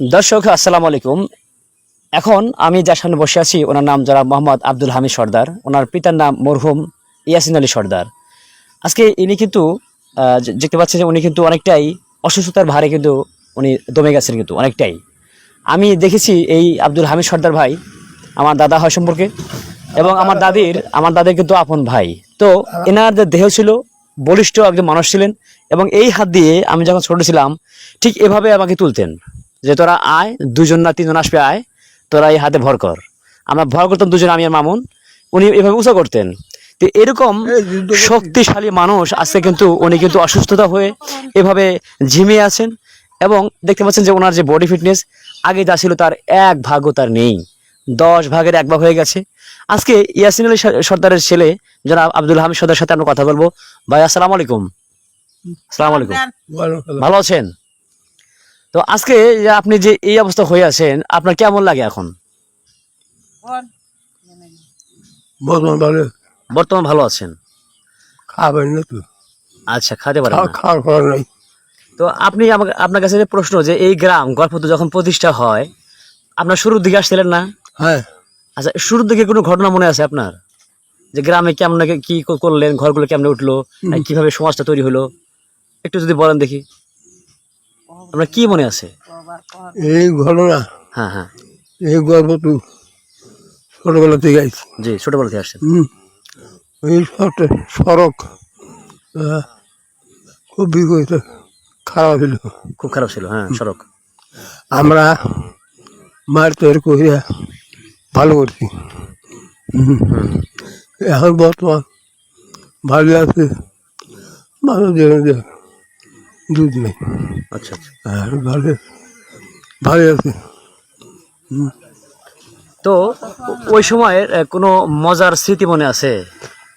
দর্শক, আসসালামু আলাইকুম। এখন আমি যার সামনে বসে আছি, ওনার নাম যারা মোহাম্মদ আব্দুল হামিদ সর্দার। ওনার পিতার নাম মরহুম ইয়াসিন আলী সর্দার। আজকে ইনি কিন্তু দেখতে পাচ্ছেন যে উনি কিন্তু অনেকটাই অসুস্থতার ভারে কিন্তু উনি দমে গেছেন কিন্তু, অনেকটাই। আমি দেখেছি এই আব্দুল হামিদ সর্দার ভাই আমার দাদা হয় সম্পর্কে এবং আমার দাদির আমার দাদির কিন্তু আপন ভাই। তো এনার যে দেহ ছিল, বলিষ্ঠ একজন মানুষ ছিলেন এবং এই হাত দিয়ে আমি যখন ছোট ছিলাম, ঠিক এভাবে আমাকে তুলতেন। যে তোরা আয় দুজন না তিনজন আসবে আয় তোরা এই হাতে ভর কর। আমরা ভর করতাম দুজন আমি আর মামুন। উনি এভাবে উঁচা করতেন। তো এরকম শক্তিশালী মানুষ আজকে কিন্তু উনি কিন্তু অসুস্থতা হয়ে এভাবে ঝিমিয়ে আছেন এবং দেখতে পাচ্ছেন যে ওনার যে বডি ফিটনেস আগে যা ছিল তার এক ভাগও তার নেই। দশ ভাগের এক ভাগ হয়ে গেছে। আজকে ইয়াসিন আলী সর্দারের ছেলে যারা আব্দুল হামিদ সর্দারের সাথে আমরা কথা বলব। ভাই আসসালামু আলাইকুম। আসসালামু আলাইকুম। ভালো আছেন? তো আজকে আপনি যে এই অবস্থা হয়ে আছেন আপনার কেমন লাগে এখন? বর্তমান ভালো। বর্তমান ভালো আছেন? খাবেন না তো। আচ্ছা খাতে পারেন খাওয়ার করার নাই। তো আপনি আমাকে আপনার কাছে প্রশ্ন যে এই গ্রাম গল্পত যখন প্রতিষ্ঠা হয় আপনার শুরুর দিকে আসছিলেন না? হ্যাঁ। আচ্ছা শুরুর দিকে কোনো ঘটনা মনে আছে আপনার? যে গ্রামে কেমন কি ক- করলেন ঘরগুলো কেমনে উঠল কীভাবে সমাজটা তৈরি হলো? একটু যদি বলেন দেখি। আপনার কি মনে আছে? এই ঘটনা হ্যাঁ হ্যাঁ। এই গল্প তো ছোটবেলা থেকে আইছি জি ছোটবেলা থেকে আসছেন। হুম। ওই সড়ক খুব বিগত খারাপ ছিল। খুব খারাপ ছিল হ্যাঁ সড়ক। আমরা মার তৈরি করিয়া ভালো করছি। এখন বর্তমান ভালো আছে মানুষ দুধ নেই। আচ্ছা আচ্ছা। আর ভালো ভালো আছে তো ওই সময়ের কোনো মজার স্মৃতি মনে আছে?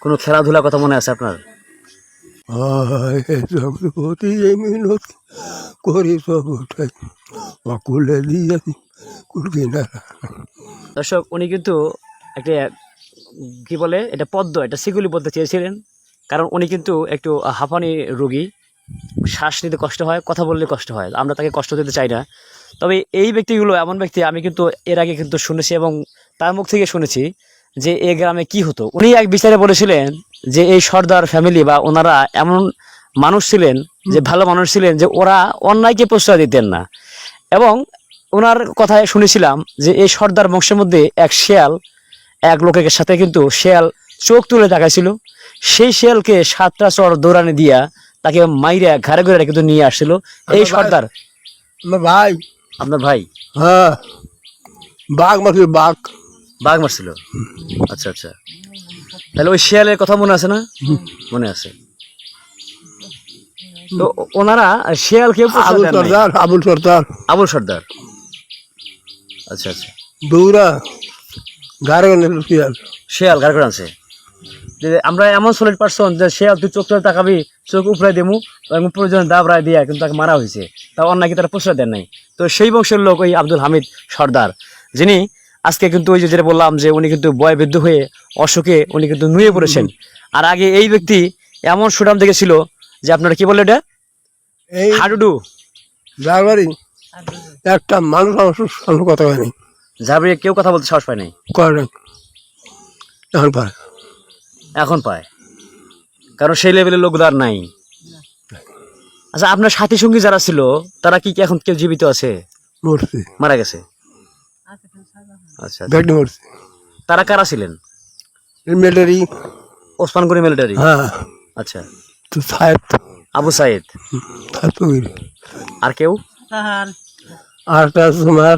কোনো খেলাধুলার কথা মনে আছে আপনার? প্রতি মিনত করি সব ওঠাই অকুলে দিয়েছি কুলকি না। দর্শক উনি কিন্তু একটা কি বলে এটা পদ্ম এটা সিগুলি বলতে চেয়েছিলেন। কারণ উনি কিন্তু একটু হাঁপানি রোগী। শ্বাস নিতে কষ্ট হয় কথা বললে কষ্ট হয়। আমরা তাকে কষ্ট দিতে চাই না। তবে এই ব্যক্তিগুলো এমন ব্যক্তি আমি কিন্তু এর আগে কিন্তু শুনেছি এবং তার মুখ থেকে শুনেছি যে এই গ্রামে কি হতো। উনি এক বিচারে বলেছিলেন যে এই সর্দার ফ্যামিলি বা ওনারা এমন মানুষ ছিলেন যে ভালো মানুষ ছিলেন যে ওরা অন্যায়কে প্রশ্রয় দিতেন না। এবং ওনার কথায় শুনেছিলাম যে এই সর্দার বংশের মধ্যে এক শেয়াল এক লোকের সাথে কিন্তু শেয়াল চোখ তুলে তাকাইছিল। সেই শেয়ালকে সাতটা চর দৌড়ানি দিয়া তাকে মাইরা ঘাড়ে ঘুরে কিন্তু নিয়ে আসছিল। এই সর্দার। আমার ভাই। আপনার ভাই? হ্যাঁ। বাঘ মারছে বাঘ। বাঘ মারছিল? আচ্ছা আচ্ছা। তাহলে ওই শিয়ালের কথা মনে আছে না? মনে আছে। তো ওনারা শিয়ালকে আবুল সর্দার আবুল সর্দার। আবুল সর্দার। আচ্ছা আচ্ছা। দৌড়া। গাড়ি শিয়াল। শেয়াল গাড়ি আনছে? যে আমরা এমন সলিড পারসন যে শেয়াল তুই চোখ তুলে তাকাবি চোখ উপরে দেবো এবং প্রয়োজন দাবরায় দিয়া কিন্তু তাকে মারা হয়েছে। তা অন্য কি তারা প্রশ্রয় দেন নাই? তো সেই বংশের লোক ওই আব্দুল হামিদ সর্দার যিনি আজকে কিন্তু ওই যে যেটা বললাম যে উনি কিন্তু বয় বৃদ্ধ হয়ে অশোকে উনি কিন্তু নুয়ে পড়েছেন। আর আগে এই ব্যক্তি এমন সুনাম দেখেছিল যে আপনারা কি বলে এটা? এই হাডুডু। যার একটা মানুষ আমার সঙ্গে কথা হয়নি যাবে কেউ কথা বলতে সাহস পায় নাই? করেন এখন পারে। এখন পায়। কারণ সেই লেভেলের লোকগুলো আর নাই। আচ্ছা আপনার সাথী সঙ্গী যারা ছিল তারা কি কি এখন কেউ জীবিত আছে? মরছে। মারা গেছে? আচ্ছা আচ্ছা। মরছে। তারা কারা ছিলেন? মিলিটারি ওসমানগড়ি মিলিটারি হ্যাঁ। আচ্ছা। তো সাহেব আবু সাইদ। আর কেউ? আর একটা তোমার।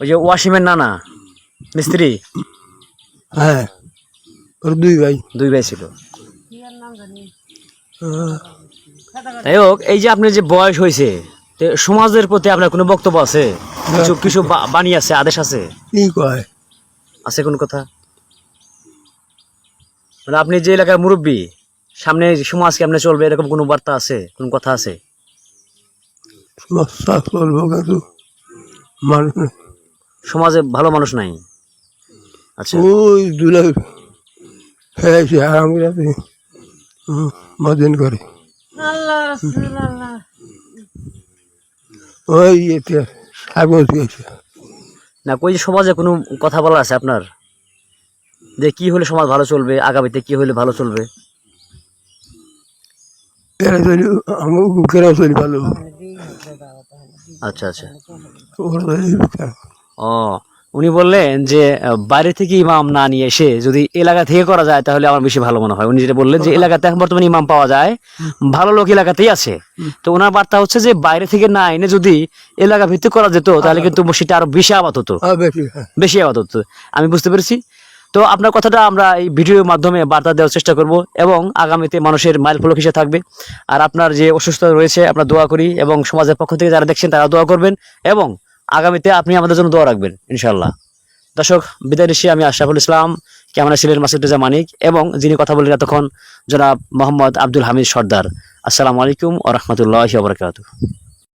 ওই যে ওয়াসিমের নানা? মিস্ত্রি? হ্যাঁ ওর দুই ভাই। দুই ভাই ছিল। হ্যাঁ, যাই হোক এই যে আপনার যে বয়স হয়েছে সমাজের প্রতি আপনার কোনো বক্তব্য আছে? কিছু কিছু বাণী আছে আদেশ আছে? কি কয়? আছে কোন কথা? মানে আপনি যে এলাকার মুরব্বী সামনে সমাজ কেমনে চলবে এরকম কোনো বার্তা আছে? কোন কথা আছে? চলবো। সমাজে ভালো মানুষ নাই? আচ্ছা। ওই দুলাই ফেলাইছে আরাম করে। মদিন করে ওই এতে সাগর গেছে না কই যে সমাজে কোনো কথা বলা আছে আপনার? যে কি হলে সমাজ ভালো চলবে আগামীতে কি হলে ভালো চলবে? এরা চলি আমার বুকেরাও ভালো আচ্ছা আচ্ছা। ও উনি বললেন যে বাইরে থেকে ইমাম না নিয়ে এসে যদি এলাকা থেকে করা যায় তাহলে আমার বেশি ভালো মনে হয়। উনি যেটা বললেন যে এলাকাতে এখন বর্তমানে ইমাম পাওয়া যায়। ভালো লোক এলাকাতেই আছে। তো ওনার বার্তা হচ্ছে যে বাইরে থেকে না এনে যদি এলাকা ভিত্তিক করা যেত তাহলে কিন্তু মসজিদটা আরও বেশি আবাদ হতো। বেশি হ্যাঁ। বেশি আবাদ হতো। আমি বুঝতে পেরেছি। তো আপনার কথাটা আমরা এই ভিডিওর মাধ্যমে বার্তা দেওয়ার চেষ্টা করব এবং আগামীতে মানুষের মাইল ফলক হিসেবে থাকবে। আর আপনার যে অসুস্থতা রয়েছে আমরা দোয়া করি এবং সমাজের পক্ষ থেকে যারা দেখছেন তারা দোয়া করবেন এবং আগামীতে আপনি আমাদের জন্য দোয়া রাখবেন ইনশাল্লাহ দর্শক, বিদায় ঋষি আমি আশরাফুল ইসলাম, ক্যামেরা ছিলেন রেজা মানিক এবং যিনি কথা বললেন এতক্ষণ, জনাব মোহাম্মদ আব্দুল হামিদ সর্দার। আসসালামু আলাইকুম ও রহমতুল্লাহ